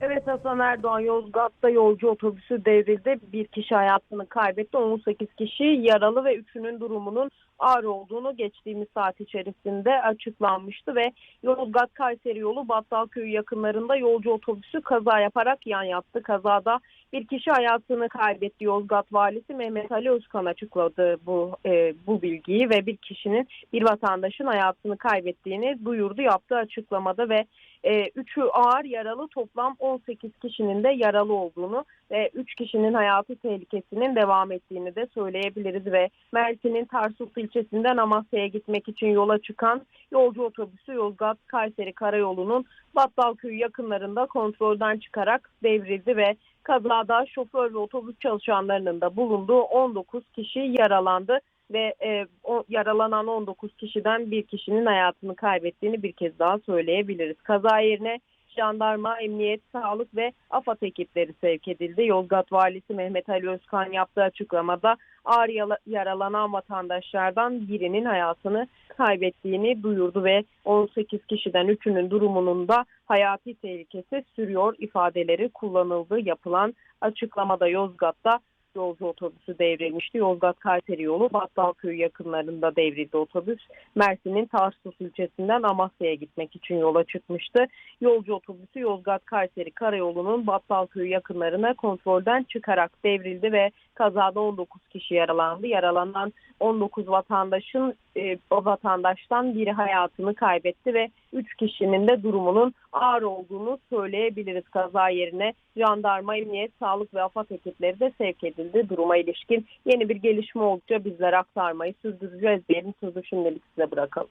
Evet Hasan Erdoğan Yozgat'ta yolcu otobüsü devrildi. Bir kişi hayatını kaybetti. 18 kişi yaralı ve üçünün durumunun ağır olduğunu geçtiğimiz saat içerisinde açıklanmıştı ve Yozgat Kayseri yolu Battalköy yakınlarında yolcu otobüsü kaza yaparak yan yattı. Kazada bir kişi hayatını kaybetti. Yozgat valisi Mehmet Ali Özkan açıkladı bu e, bu bilgiyi ve bir kişinin bir vatandaşın hayatını kaybettiğini duyurdu yaptığı açıklamada ve e, üçü ağır yaralı toplam 18 kişinin de yaralı olduğunu ve 3 kişinin hayatı tehlikesinin devam ettiğini de söyleyebiliriz ve Mersin'in Tarsus ilçesinden Amasya'ya gitmek için yola çıkan yolcu otobüsü Yozgat Kayseri Karayolu'nun Battalköy yakınlarında kontrolden çıkarak devrildi ve kazada şoför ve otobüs çalışanlarının da bulunduğu 19 kişi yaralandı ve e, o yaralanan 19 kişiden bir kişinin hayatını kaybettiğini bir kez daha söyleyebiliriz. Kaza yerine jandarma, emniyet, sağlık ve AFAD ekipleri sevk edildi. Yozgat Valisi Mehmet Ali Özkan yaptığı açıklamada ağır yaralanan vatandaşlardan birinin hayatını kaybettiğini duyurdu ve 18 kişiden 3'ünün durumunun da hayati tehlikesi sürüyor ifadeleri kullanıldı. Yapılan açıklamada Yozgat'ta yolcu otobüsü devrilmişti. Yozgat Kayseri yolu Battalköy yakınlarında devrildi otobüs. Mersin'in Tarsus ilçesinden Amasya'ya gitmek için yola çıkmıştı. Yolcu otobüsü Yozgat Kayseri karayolunun Battalköy yakınlarına kontrolden çıkarak devrildi ve kazada 19 kişi yaralandı. Yaralanan 19 vatandaşın e, o vatandaştan biri hayatını kaybetti ve 3 kişinin de durumunun ağır olduğunu söyleyebiliriz. Kaza yerine jandarma, emniyet, sağlık ve AFAD ekipleri de sevk edildi. Duruma ilişkin yeni bir gelişme oldukça bizlere aktarmayı sürdüreceğiz diyelim. Sözü şimdilik size bırakalım.